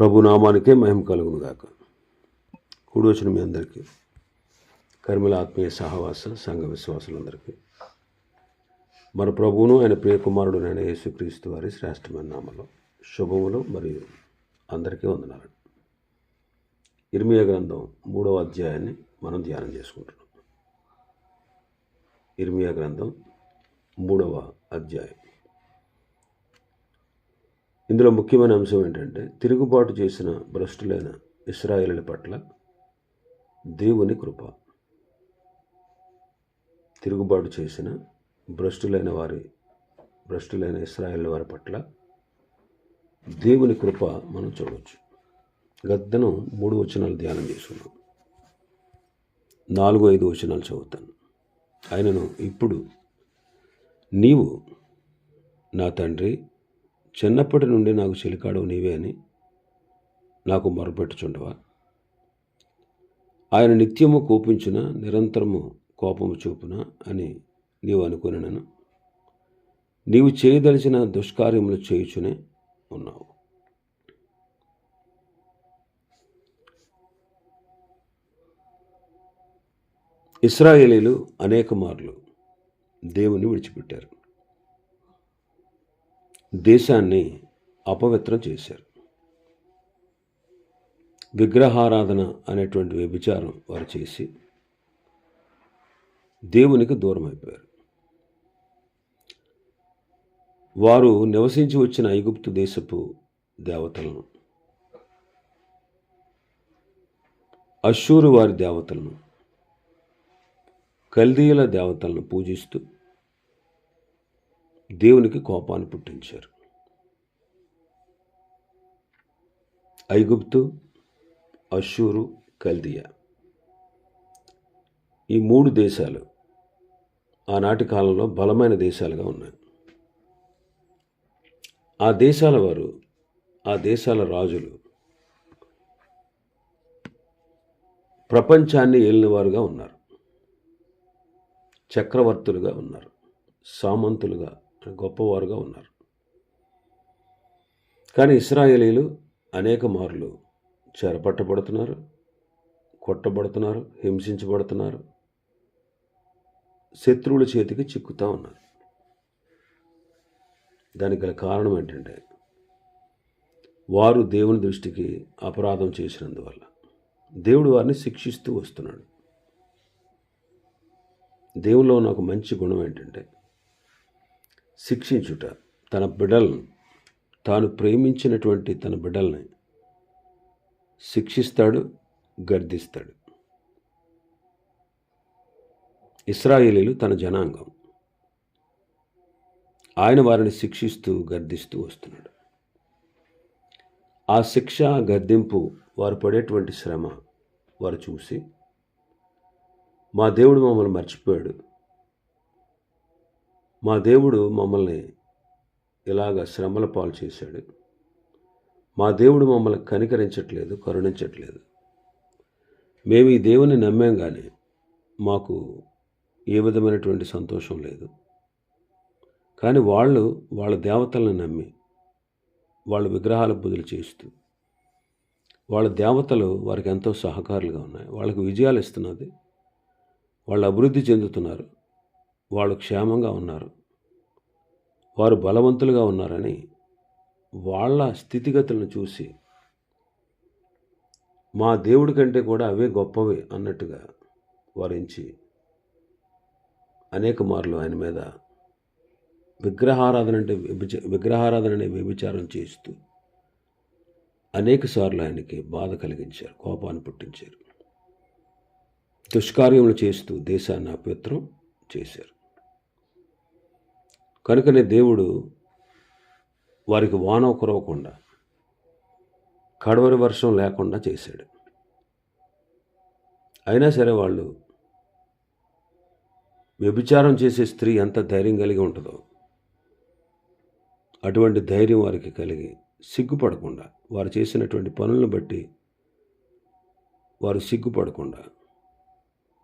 ప్రభు నామానికే మహిమ కలుగును గాక కూడి వచ్చిన మీ అందరికీ కర్మల ఆత్మీయ సహవాస సంఘ విశ్వాసులందరికీ మన ప్రభువును ఆయన ప్రియ కుమారుడు నేను యేసుక్రీస్తు వారి శ్రేష్టమైన నామలో శుభములు మరియు అందరికీ వందనాలు. ఇర్మియా గ్రంథం మూడవ అధ్యాయాన్ని మనం ధ్యానం చేసుకుంటున్నాం. ఇర్మియా గ్రంథం మూడవ అధ్యాయం. ఇందులో ముఖ్యమైన అంశం ఏంటంటే తిరుగుబాటు చేసిన భ్రష్టులైన ఇస్రాయేలుల పట్ల దేవుని కృప. తిరుగుబాటు చేసిన భ్రష్టులైన వారి భ్రష్టులైన ఇస్రాయేల్ వారి పట్ల దేవుని కృప మనం చూడవచ్చు. గద్దను మూడు వచనాలు ధ్యానం చేసుకున్నాం. నాలుగు ఐదు వచనాలు చదువుతాను. ఆయనను ఇప్పుడు నీవు నా తండ్రి చిన్నప్పటి నుండి నాకు చెలికాడవు నీవే అని నాకు మొరపెట్టుచుండవా? ఆయన నిత్యము కోపించిన నిరంతరము కోపము చూపున అని నీవు అనుకున్నాను. నీవు చేయదలిచిన దుష్కార్యములు చేయుచునే ఉన్నావు. ఇస్రాయేలీలు అనేక మార్లు దేవుని విడిచిపెట్టారు. దేశాన్ని అపవిత్రం చేశారు. విగ్రహారాధన అనేటువంటి వ్యభిచారం వారు చేసి దేవునికి దూరం అయిపోయారు వారు నివసించి వచ్చిన ఐగుప్తు దేశపు దేవతలను అశ్షూరు వారి దేవతలను కల్దీయుల దేవతలను పూజిస్తూ దేవునికి కోపాన్ని పుట్టించారు. ఐగుప్తు అషూరు కల్దియా. ఈ మూడు దేశాలు ఆనాటి కాలంలో బలమైన దేశాలుగా ఉన్నాయి. ఆ దేశాల వారు ఆ దేశాల రాజులు ప్రపంచాన్ని ఏలినవారుగా ఉన్నారు. చక్రవర్తులుగా ఉన్నారు. సామంతులుగా గొప్పవారుగా ఉన్నారు. కానీ ఇస్రాయేలీలు అనేక మార్లు చెరపట్టబడుతున్నారు కొట్టబడుతున్నారు హింసించబడుతున్నారు శత్రువుల చేతికి చిక్కుతూ ఉన్నారు. దానికి గల కారణం ఏంటంటే వారు దేవుని దృష్టికి అపరాధం చేసినందువల్ల దేవుడు వారిని శిక్షిస్తూ వస్తున్నాడు. దేవుల్లో ఉన్న ఒక మంచి గుణం ఏంటంటే శిక్షించుట. తన బిడ్డలను తాను ప్రేమించినటువంటి తన బిడ్డల్ని శిక్షిస్తాడు గర్దిస్తాడు. ఇస్రాయేలీలు తన జనాంగం. ఆయన వారిని శిక్షిస్తూ గర్దిస్తూ వస్తున్నాడు. ఆ శిక్ష గర్దింపు వారు పడేటువంటి శ్రమ వారు చూసి మా దేవుడు మమ్మల్ని మర్చిపోయాడు. మా దేవుడు మమ్మల్ని ఇలాగ శ్రమల పాలు చేశాడు. మా దేవుడు మమ్మల్ని కనికరించట్లేదు కరుణించట్లేదు. మేము ఈ దేవుని నమ్మాం కానీ మాకు ఏ విధమైనటువంటి సంతోషం లేదు. కానీ వాళ్ళు వాళ్ళ దేవతలను నమ్మి వాళ్ళ విగ్రహాల బుద్ధులు చేస్తూ వాళ్ళ దేవతలు వారికి ఎంతో సహకారులుగా ఉన్నాయి. వాళ్ళకి విజయాలు ఇస్తున్నది వాళ్ళు అభివృద్ధి చెందుతున్నారు. వాళ్ళు క్షేమంగా ఉన్నారు. వారు బలవంతులుగా ఉన్నారని వాళ్ళ స్థితిగతులను చూసి మా దేవుడి కంటే కూడా అవే గొప్పవి అన్నట్టుగా వారించి అనేక మార్లు ఆయన మీద విగ్రహారాధన అంటే వ్యభిచ విగ్రహారాధన అనే వ్యభిచారం చేస్తూ అనేక సార్లు ఆయనకి బాధ కలిగించారు కోపాన్ని పుట్టించారు. దుష్కార్యములు చేస్తూ దేశాన్ని అపవిత్రం చేశారు. కనుకనే దేవుడు వారికి వాన కురవకుండా కడవరి వర్షం లేకుండా చేశాడు. అయినా సరే వాళ్ళు వ్యభిచారం చేసే స్త్రీ ఎంత ధైర్యం కలిగి ఉంటుందో అటువంటి ధైర్యం వారికి కలిగి సిగ్గుపడకుండా వారు చేసినటువంటి పనులను బట్టి వారు సిగ్గుపడకుండా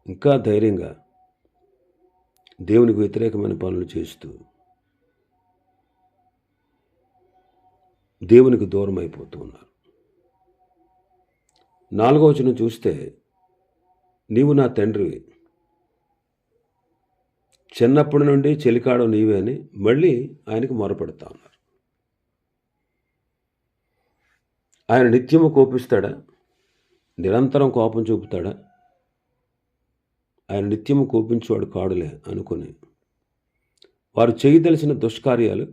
ఇంకా ధైర్యంగా దేవునికి వ్యతిరేకమైన పనులు చేస్తూ దేవునికి దూరం అయిపోతూ ఉన్నారు. నాలుగో వచనం చూస్తే నీవు నా తండ్రివి చిన్నప్పటి నుండి చెలికాడు నీవే అని మళ్ళీ ఆయనకు మొరపెడతా ఉన్నారు. ఆయన నిత్యము కోపిస్తాడా? నిరంతరం కోపం చూపుతాడా? ఆయన నిత్యము కోపించేవాడు కాడులే అనుకుని వారు చేయదలసిన దుష్కార్యాలు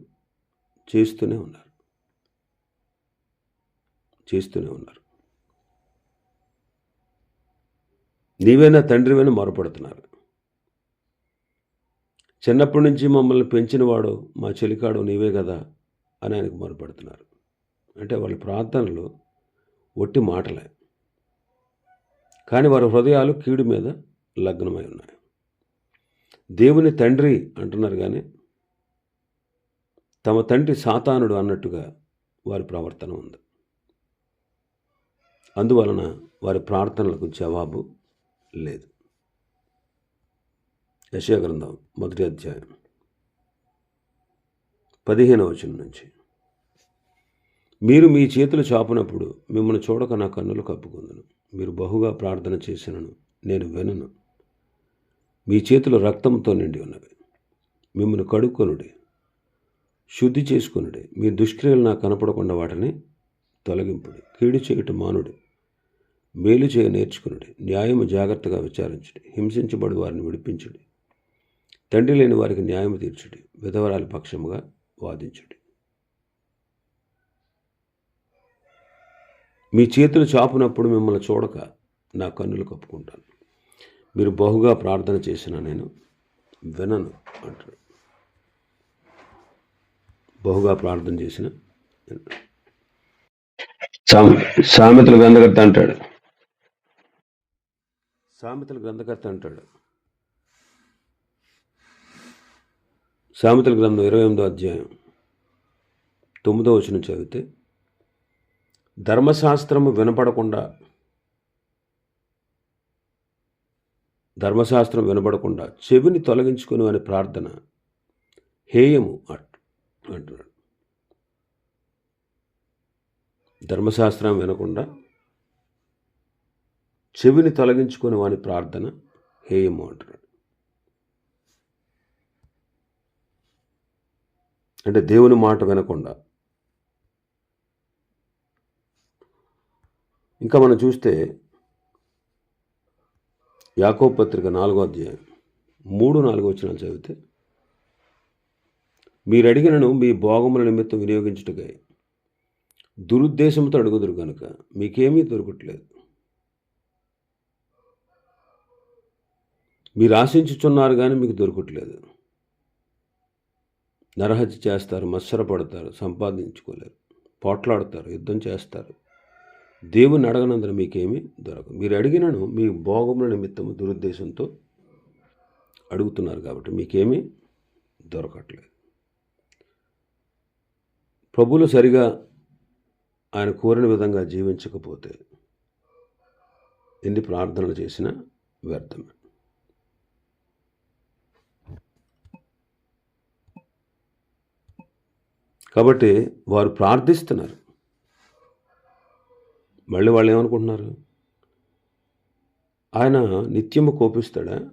చేస్తూనే ఉన్నారు. చేస్తూనే ఉన్నారు. నీవైనా తండ్రివైనా మొరపడుతున్నారు. చిన్నప్పటి నుంచి మమ్మల్ని పెంచినవాడు మా చెలికాడు నీవే కదా అని ఆయనకు మొరపడుతున్నారు. అంటే వాళ్ళ ప్రార్థనలు ఒట్టి మాటలే. కానీ వారి హృదయాలు కీడు మీద లగ్నమై ఉన్నాయి. దేవుని తండ్రి అంటున్నారు కానీ తమ తండ్రి సాతానుడు అన్నట్టుగా వారి ప్రవర్తన ఉంది. అందువలన వారి ప్రార్థనలకు జవాబు లేదు. యశయ గ్రంథం మొదటి అధ్యాయం పదిహేను వచనం నుంచి. మీరు మీ చేతులు చాపినప్పుడు మిమ్మల్ని చూడక నా కన్నులు కప్పుకుందును. మీరు బహుగా ప్రార్థన చేసినను నేను వినను. మీ చేతులు రక్తంతో నిండి ఉన్నవి. మిమ్మల్ని కడుక్కొనుడి. శుద్ధి చేసుకొనుడి. మీ దుష్క్రియలు నాకు కనపడకుండా వాటిని తొలగింపుడి. కీడు చేయటం మానుడి. మేలు చేయ నేర్చుకునుడి న్యాయము జాగ్రత్తగా విచారించుడి హింసించబడి వారిని విడిపించుడి తండ్రి లేని వారికి న్యాయం తీర్చుడి విధవరాలి పక్షముగా వాదించుడి. మీ చేతులు చాపునప్పుడు మిమ్మల్ని చూడక నా కన్నులు కప్పుకుంటాను. మీరు బహుగా ప్రార్థన చేసిన నేను వినను అంటాడు. బహుగా ప్రార్థన చేసిన సామెతలు సామె అంటాడు. సామెతల గ్రంథకర్త అంటాడు. సామెతల గ్రంథం ఇరవై ఎనిమిదో అధ్యాయం తొమ్మిదో వచనం చదివితే ధర్మశాస్త్రము వినపడకుండా ధర్మశాస్త్రం వినపడకుండా చెవిని తొలగించుకుని అని ప్రార్థన హేయము అట్ అంటున్నాడు. ధర్మశాస్త్రం వినకుండా చెవిని తొలగించుకుని వాని ప్రార్థన హేయము అంటున్నాడు అంటే దేవుని మాట వినకుండా. ఇంకా మనం చూస్తే యాకో పత్రిక నాలుగో అధ్యాయం మూడు నాలుగో వచ్చినాలు చదివితే మీరు అడిగినను మీ భోగముల నిమిత్తం వినియోగించుటకై దురుద్దేశంతో అడుగుదురు కనుక మీకేమీ దొరకట్లేదు. మీరు ఆశించుచున్నారు కానీ మీకు దొరకట్లేదు. నరహత్య చేస్తారు మత్సరపడతారు సంపాదించుకోలేరు పోట్లాడతారు యుద్ధం చేస్తారు. దేవుని అడగనందున మీకేమీ దొరకదు. మీరు అడిగినను మీ భోగముల నిమిత్తము దురుద్దేశంతో అడుగుతున్నారు కాబట్టి మీకేమీ దొరకట్లేదు. ప్రభులు సరిగా ఆయన కోరిన విధంగా జీవించకపోతే ఎన్ని ప్రార్థనలు చేసినా వ్యర్థమే. కాబట్టి వారు ప్రార్థిస్తున్నారు. మళ్ళీ వాళ్ళు ఏమనుకుంటున్నారు? ఆయన నిత్యము కోపిస్తాడా?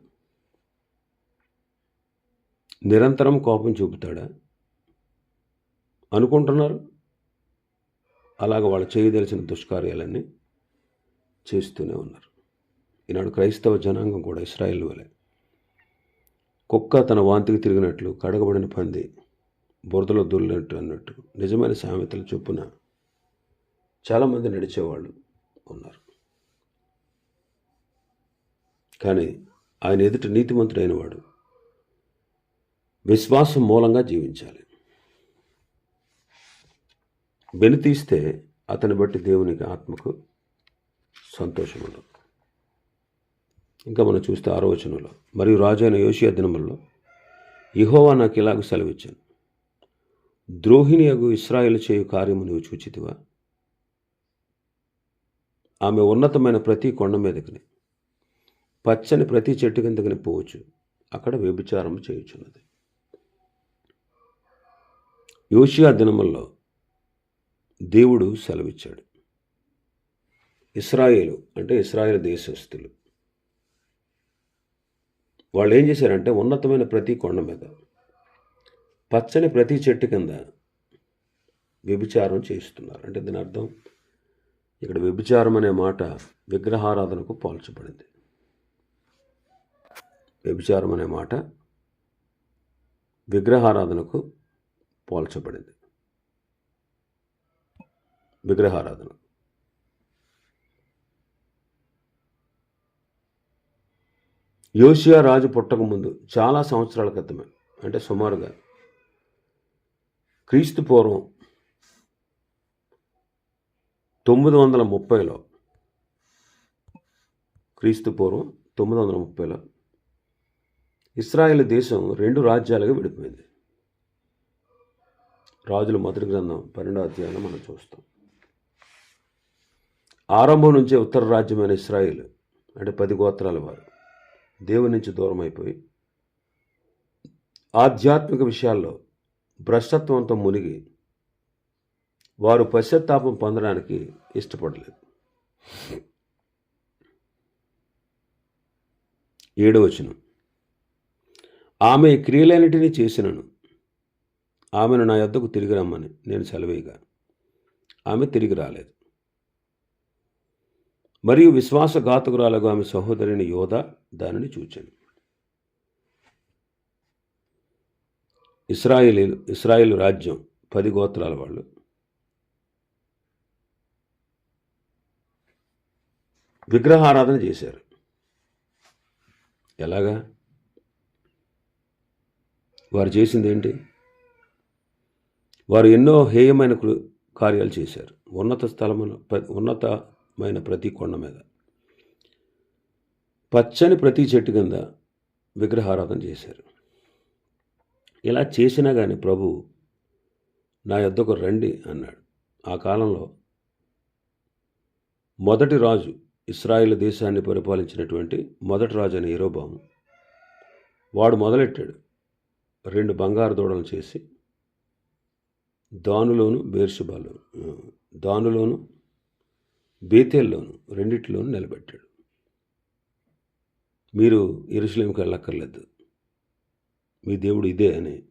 నిరంతరం కోపం చూపుతాడా? అనుకుంటున్నారు? అలాగ వాళ్ళు చేయదలిచిన దుష్కార్యాలన్నీ చేస్తూనే ఉన్నారు. ఈనాడు క్రైస్తవ జనాంగం కూడా ఇస్రాయేల్ వలె. కుక్క తన వాంతికి తిరిగినట్లు కడగబడిన పంది బురదలో దొల్లినట్టు అన్నట్టు నిజమైన సామెతల చొప్పున చాలామంది నడిచేవాళ్ళు ఉన్నారు. కానీ ఆయన ఎదుట నీతిమంతుడైన వాడు విశ్వాసం మూలంగా జీవించాలి. వెనుతీస్తే అతని బట్టి దేవునికి ఆత్మకు సంతోషం ఉండదు. ఇంకా మనం చూస్తే ఆరో వచనంలో మరియు రాజు అయిన యోషియా దినములలో ఇహోవా నాకు ఇలాగ సెలవిచ్చాను. ద్రోహిణి అగు చేయు కార్యము నువ్వు చూచితివా? ఆమె ఉన్నతమైన ప్రతి కొండ మీదకిని పచ్చని ప్రతి చెట్టు కిందకిని పోవచ్చు. అక్కడ వ్యభిచారం చేయుచున్నది. యోషియా దినముల్లో దేవుడు సెలవిచ్చాడు. ఇస్రాయేలు అంటే ఇస్రాయేల్ దేశస్థులు. వాళ్ళు ఏం చేశారంటే ఉన్నతమైన ప్రతి కొండ మీద పచ్చని ప్రతి చెట్టు కింద వ్యభిచారం చేస్తున్నారు అంటే దీని అర్థం ఇక్కడ వ్యభిచారం అనే మాట విగ్రహారాధనకు పోల్చబడింది. వ్యభిచారం అనే మాట విగ్రహారాధనకు పోల్చబడింది. విగ్రహారాధన. యోషియా రాజు పుట్టక ముందు చాలా సంవత్సరాల క్రితమే అంటే సుమారుగా క్రీస్తు పూర్వం తొమ్మిది వందల ముప్పైలో క్రీస్తు పూర్వం తొమ్మిది వందల ముప్పైలో ఇస్రాయేల్ దేశం రెండు రాజ్యాలుగా విడిపోయింది. రాజుల మొదటి గ్రంథం పన్నెండో అధ్యాయంలో మనం చూస్తాం. ఆరంభం నుంచే ఉత్తర రాజ్యమైన ఇస్రాయిల్ అంటే పది గోత్రాల వారు దేవుని నుంచి దూరం అయిపోయి ఆధ్యాత్మిక విషయాల్లో భ్రష్టత్వంతో మునిగి వారు పశ్చాత్తాపం పొందడానికి ఇష్టపడలేదు. ఏడవచనం ఆమె క్రియలైనటిని క్రియలన్నిటినీ చేసినను. ఆమెను నా యొద్దకు తిరిగి రమ్మని నేను సెలవేయగా. ఆమె తిరిగి రాలేదు. మరియు విశ్వాసఘాతకురాలకు ఆమె సహోదరిని యోధ దానిని చూచాను. ఇస్రాయేలీలు ఇస్రాయేల్ రాజ్యం పది గోత్రాల వాళ్ళు. విగ్రహారాధన చేశారు. ఎలాగా? వారు చేసింది ఏంటి? వారు ఎన్నో హేయమైన కార్యాలు చేశారు. ఉన్నత స్థలమైన ఉన్నతమైన ప్రతి కొండ మీద. పచ్చని ప్రతి చెట్టు కింద విగ్రహారాధన చేశారు. ఇలా చేసినా కానీ ప్రభు నా యొద్దకు రండి అన్నాడు. ఆ కాలంలో మొదటి రాజు ఇస్రాయిల్ దేశాన్ని పరిపాలించినటువంటి మొదటి రాజు అయిన ఇరోబాము వాడు మొదలెట్టాడు? రెండు బంగారు దూడలు చేసి దానులోను బేర్షుబాలో దానులోను బేతేల్లోను రెండిట్లోనూ నిలబెట్టాడు. మీరు ఎరుసలేంకి వెళ్ళక్కర్లేదు. మీ దేవుడు ఇదే అని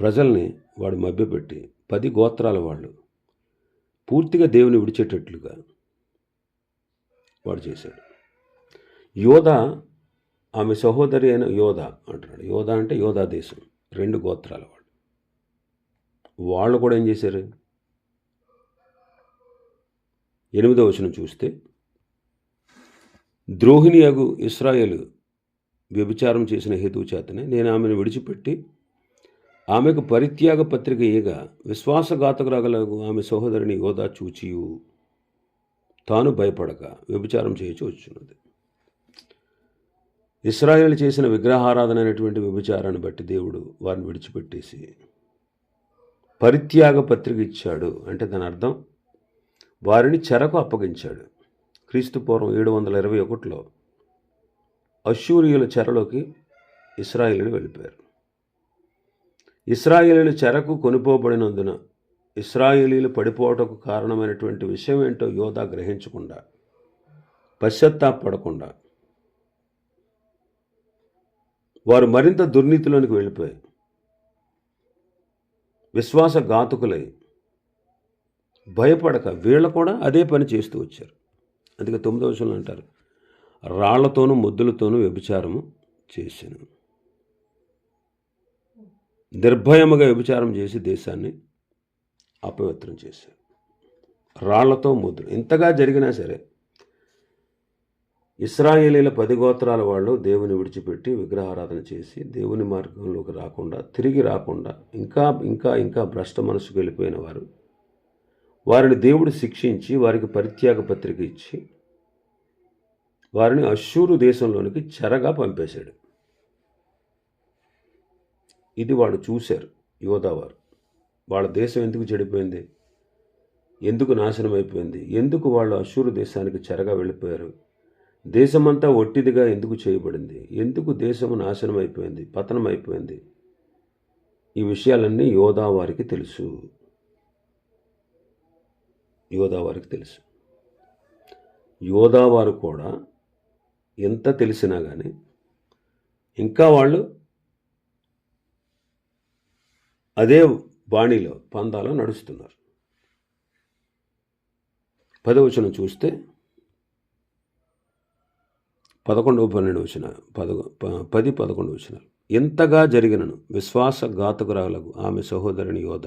ప్రజల్ని వాడు మభ్యపెట్టి పది గోత్రాల వాళ్ళు పూర్తిగా దేవుని విడిచేటట్లుగా వాడు చేశాడు. యోధ ఆమె సహోదరి అయిన యోధ అంటున్నాడు. యోధ అంటే యోధా దేశం రెండు గోత్రాల వాళ్ళు. వాళ్ళు కూడా ఏం చేశారు? ఎనిమిదో వచనం చూస్తే ద్రోహిణి అగు ఇస్రాయేలు వ్యభిచారం చేసిన హేతువు చేతనే నేను ఆమెను విడిచిపెట్టి ఆమెకు పరిత్యాగ పత్రిక ఇయ్యగా విశ్వాసఘాతకురాగలకు ఆమె సహోదరిని యోధా చూచియు. తాను భయపడక వ్యభిచారం చేయొచ్చు వచ్చున్నది ఇస్రాయేల్ చేసిన విగ్రహారాధన అనేటువంటి వ్యభిచారాన్ని బట్టి దేవుడు వారిని విడిచిపెట్టేసి పరిత్యాగ పత్రిక ఇచ్చాడు. అంటే దాని అర్థం వారిని చెరకు అప్పగించాడు. క్రీస్తు పూర్వం ఏడు వందల ఇరవై ఒకటిలో అశూరియుల చెరలోకి ఇస్రాయేలీలు వెళ్ళిపోయారు. ఇస్రాయేలీలు చెరకు కొనిపోబడినందున ఇస్రాయేలీలు పడిపోవటకు కారణమైనటువంటి విషయం ఏంటో యోధా గ్రహించకుండా పశ్చత్తాపడకుండా వారు మరింత దుర్నీతిలోనికి వెళ్ళిపోయారు విశ్వాసఘాతుకులై భయపడక వీళ్ళు కూడా అదే పని చేస్తూ వచ్చారు. అందుకే తొమ్మిదవ అంటారు రాళ్ళతోనూ ముద్దులతోనూ వ్యభిచారము చేశాను నిర్భయముగా వ్యభిచారం చేసి దేశాన్ని అపవిత్రం చేశారు రాళ్ళతో ముద్దులు ఇంతగా జరిగినా సరే ఇస్రాయేలీల పది గోత్రాల వాళ్ళు దేవుని విడిచిపెట్టి విగ్రహారాధన చేసి దేవుని మార్గంలోకి రాకుండా తిరిగి రాకుండా ఇంకా ఇంకా ఇంకా భ్రష్ట మనసుకు వెళ్ళిపోయిన వారు వారిని దేవుడు శిక్షించి వారికి పరిత్యాగ పత్రిక ఇచ్చి వారిని అశ్షూరు దేశంలోనికి చెరగా పంపేశాడు. ఇది వాళ్ళు చూశారు యోధావారు వాళ్ళ దేశం ఎందుకు చెడిపోయింది? ఎందుకు నాశనం అయిపోయింది ఎందుకు వాళ్ళు అశ్షూరు దేశానికి చెరగా వెళ్ళిపోయారు? దేశమంతా ఒట్టిదిగా ఎందుకు చేయబడింది? ఎందుకు దేశము నాశనం అయిపోయింది పతనం అయిపోయింది ఈ విషయాలన్నీ యోధా వారికి తెలుసు. యోధా వారికి తెలుసు. యోధా వారు కూడా ఎంత తెలిసినా కానీ ఇంకా వాళ్ళు అదే బాణీలో పందాలో నడుస్తున్నారు. పదవచనం చూస్తే పదకొండవ పన్నెండు వచ్చిన పదకొ పది పదకొండు వచ్చిన ఎంతగా జరిగినను విశ్వాసఘాతకురాలకు ఆమె సహోదరుని యోధ.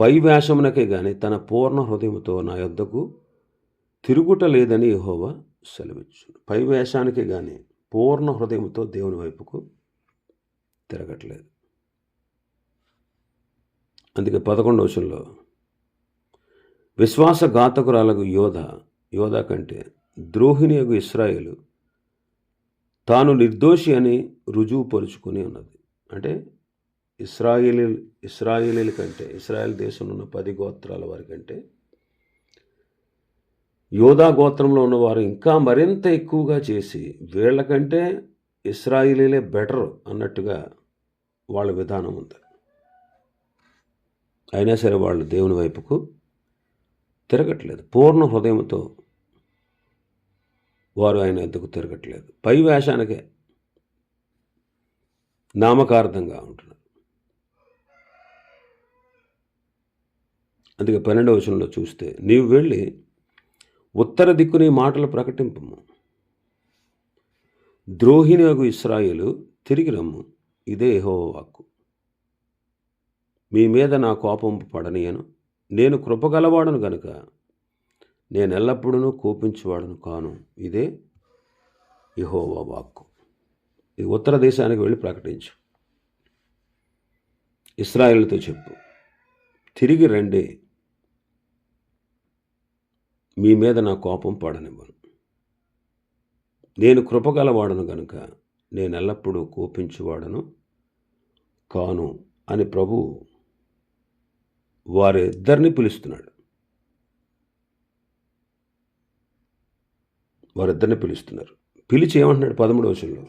పై వ్యాసమునకే గాని తన పూర్ణ హృదయముతో నా యొద్దకు తిరుగుట లేదని యహోవా సెలవిచ్చు పై వేషానికి కానీ పూర్ణ హృదయంతో దేవుని వైపుకు తిరగట్లేదు. అందుకే పదకొండవ వచనంలో విశ్వాసఘాతకురాలకు యోధ యోధ కంటే ద్రోహిణియగు ఇస్రాయేలు తాను నిర్దోషి అని రుజువు పరుచుకొని ఉన్నది. అంటే ఇస్రాయేలీ ఇస్రాయేలీల కంటే ఇస్రాయేల్ దేశంలో ఉన్న పది గోత్రాల వారి కంటే యోధా గోత్రంలో ఉన్నవారు ఇంకా మరింత ఎక్కువగా చేసి వీళ్ళకంటే ఇస్రాయిలీలే బెటర్ అన్నట్టుగా వాళ్ళ విధానం ఉంది. అయినా సరే వాళ్ళు దేవుని వైపుకు తిరగట్లేదు. పూర్ణ హృదయంతో వారు ఆయన ఎందుకు తిరగట్లేదు. పై వేషానికే నామకార్థంగా ఉంటున్నారు. అందుకే పన్నెండవ వచనంలో చూస్తే నీవు వెళ్ళి ఉత్తర దిక్కుని మాటలు ప్రకటింపము. ద్రోహినగు ఇస్రాయేలు తిరిగి రమ్ము. ఇదే యెహోవా వాక్కు. మీ మీద నా కోపం పడనీయను. నేను కృపగలవాడను గనుక నేను ఎల్లప్పుడూ కోపించేవాడను కాను. ఇదే యహోవా వాక్కు. ఇది ఉత్తర దేశానికి వెళ్ళి ప్రకటించు. ఇస్రాయేల్తో చెప్పు. తిరిగి రండి. మీ మీద నా కోపం పడనివ్వను. నేను కృపగలవాడను గనుక నేను ఎల్లప్పుడూ కోపించువాడను కాను అని ప్రభు వారిద్దరిని పిలుస్తున్నాడు. వారిద్దరిని పిలుస్తున్నారు. పిలిచి ఏమంటున్నాడు పదమూడు వచనంలో?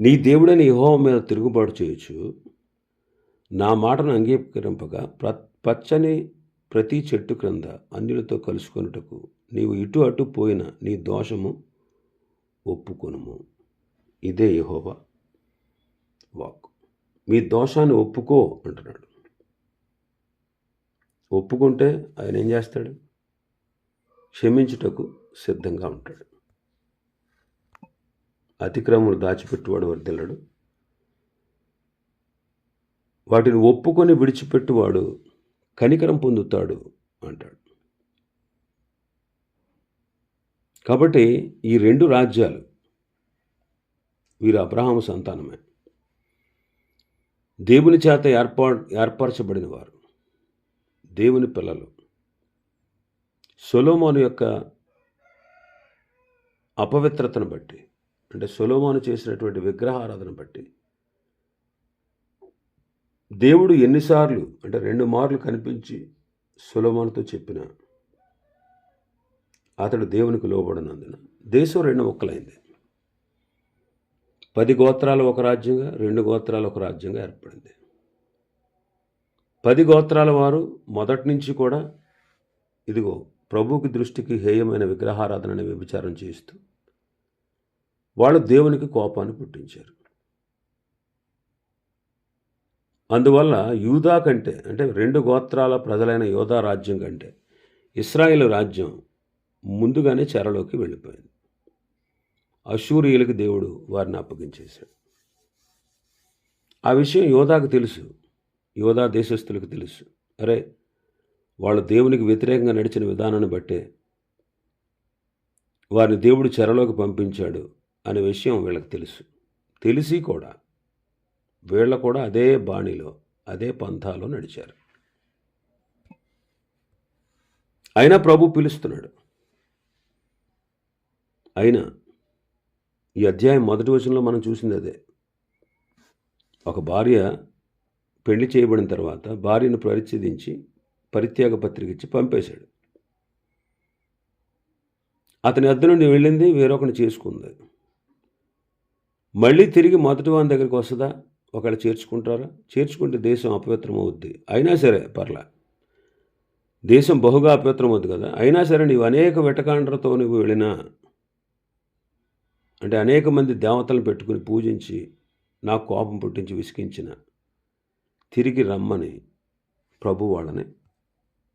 నీ దేవుడని యహోవ మీద తిరుగుబాటు చేయొచ్చు నా మాటను అంగీకరింపగా ప్ర పచ్చని ప్రతి చెట్టు క్రింద అన్యులతో కలుసుకొనుటకు నీవు ఇటు అటు పోయిన నీ దోషము ఒప్పుకొనుము. ఇదే యహోవా వాక్ మీ దోషాన్ని ఒప్పుకో అంటున్నాడు. ఒప్పుకుంటే ఆయన ఏం చేస్తాడు? క్షమించుటకు సిద్ధంగా ఉంటాడు. అతిక్రమములు దాచిపెట్టువాడు వర్దిల్లడు వాటిని ఒప్పుకొని విడిచిపెట్టువాడు కనికరం పొందుతాడు అంటాడు. కాబట్టి ఈ రెండు రాజ్యాలు వీరు అబ్రహాము సంతానమే. దేవుని చేత ఏర్పా ఏర్పరచబడిన వారు దేవుని పిల్లలు. సొలోమోను యొక్క అపవిత్రతను బట్టి అంటే సొలోమోను చేసినటువంటి విగ్రహారాధన బట్టి దేవుడు ఎన్నిసార్లు అంటే రెండు మార్లు కనిపించి సొలోమోనుతో చెప్పిన అతడు దేవునికి లోబడినందున. దేశం రెండు ముక్కలైంది. పది గోత్రాలు ఒక రాజ్యంగా రెండు గోత్రాలు ఒక రాజ్యంగా ఏర్పడింది. పది గోత్రాల వారు మొదటి నుంచి కూడా ఇదిగో ప్రభువుకి దృష్టికి హేయమైన విగ్రహారాధనని వ్యభిచారం చేస్తూ వాళ్ళు దేవునికి కోపాన్ని పుట్టించారు. అందువల్ల యూదా కంటే అంటే రెండు గోత్రాల ప్రజలైన యోధా రాజ్యం కంటే ఇస్రాయేల్ రాజ్యం ముందుగానే చెరలోకి వెళ్ళిపోయింది. అశూరియులకు దేవుడు వారిని అప్పగించేశాడు. ఆ విషయం యోధాకు తెలుసు యోధా దేశస్థులకు తెలుసు. అరే వాళ్ళు దేవునికి వ్యతిరేకంగా నడిచిన విధానాన్ని బట్టే వారిని దేవుడు చెరలోకి పంపించాడు అనే విషయం వీళ్ళకి తెలుసు. తెలిసి కూడా వీళ్ళ కూడా అదే బాణిలో అదే పంథాలో నడిచారు. అయినా ప్రభు పిలుస్తున్నాడు. అయినా ఈ అధ్యాయం మొదటి వచనంలో మనం చూసింది అదే. ఒక భార్య పెళ్ళి చేయబడిన తర్వాత భార్యను పరిచ్ఛేదించి పరిత్యాగ పత్రిక ఇచ్చి పంపేశాడు. అతని అద్దె నుండి వెళ్ళింది వేరొకరిని చేసుకుంది. మళ్ళీ తిరిగి మొదటి వాని దగ్గరికి వస్తుందా? ఒకవేళ చేర్చుకుంటారా? చేర్చుకుంటే దేశం అపవిత్రం అవుద్ది. అయినా సరే పర్లా. దేశం బహుగా అపవిత్రమవుతుంది కదా. అయినా సరే నీవు అనేక వెటకాండ్రతో నువ్వు వెళ్ళినా అంటే అనేక మంది దేవతలను పెట్టుకుని పూజించి నాకు కోపం పుట్టించి విసిగించిన తిరిగి రమ్మని ప్రభు వాళ్ళని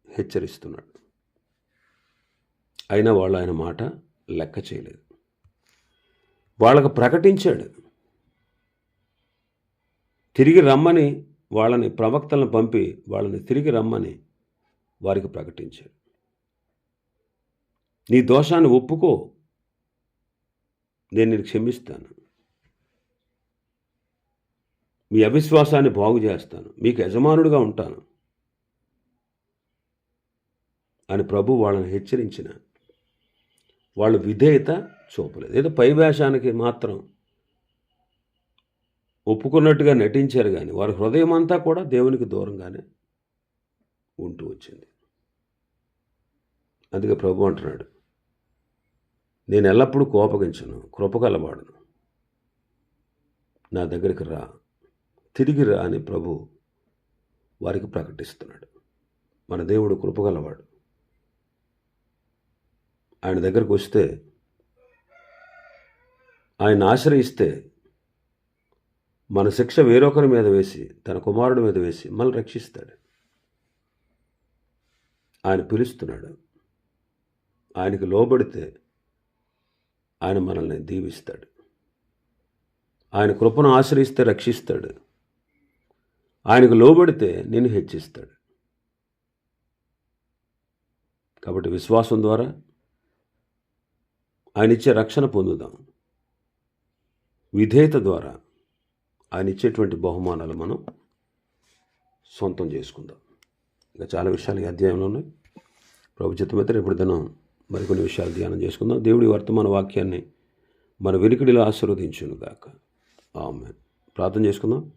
హెచ్చరిస్తున్నాడు. అయినా వాళ్ళు ఆయన మాట లెక్క చేయలేదు. వాళ్ళకు ప్రకటించాడు. తిరిగి రమ్మని వాళ్ళని ప్రవక్తలను పంపి వాళ్ళని తిరిగి రమ్మని వారికి ప్రకటించాడు. నీ దోషాన్ని ఒప్పుకో. నేను నేను క్షమిస్తాను. మీ అవిశ్వాసాన్ని బాగు చేస్తాను. మీకు యజమానుడిగా ఉంటాను. అని ప్రభు వాళ్ళని హెచ్చరించిన వాళ్ళు విధేయత చూపలేదు. ఏదో పైవేషానికి మాత్రం ఒప్పుకున్నట్టుగా నటించారు కానీ వారి హృదయం అంతా కూడా దేవునికి దూరంగానే ఉంటూ వచ్చింది. అందుకే ప్రభు అంటున్నాడు నేను ఎల్లప్పుడూ కోపగించను కృపగలవాడను నా దగ్గరికి రా తిరిగి రా అని ప్రభు వారికి ప్రకటిస్తున్నాడు. మన దేవుడు కృపగలవాడు ఆయన దగ్గరకు వస్తే ఆయన ఆశ్రయిస్తే మన శిక్ష వేరొకరి మీద వేసి తన కుమారుడి మీద వేసి మనల్ని రక్షిస్తాడు. ఆయన పిలుస్తున్నాడు. ఆయనకి లోబడితే ఆయన మనల్ని దీవిస్తాడు. ఆయన కృపను ఆశ్రయిస్తే రక్షిస్తాడు. ఆయనకు లోబడితే నిన్ను హెచ్చిస్తాడు. కాబట్టి విశ్వాసం ద్వారా ఆయన ఇచ్చే రక్షణ పొందుదాం. విధేయత ద్వారా ఆయన ఇచ్చేటువంటి బహుమానాలు మనం సొంతం చేసుకుందాం. ఇంకా చాలా విషయాలు ఈ అధ్యాయంలో ఉన్నాయి. ప్రభు చిత్తమైతే రేపు దినం మరికొన్ని విషయాలు ధ్యానం చేసుకుందాం. దేవుడి వర్తమాన వాక్యాన్ని మన వెలికిడిలో ఆశీర్వదించును గాక ఆమె ప్రార్థన చేసుకుందాం.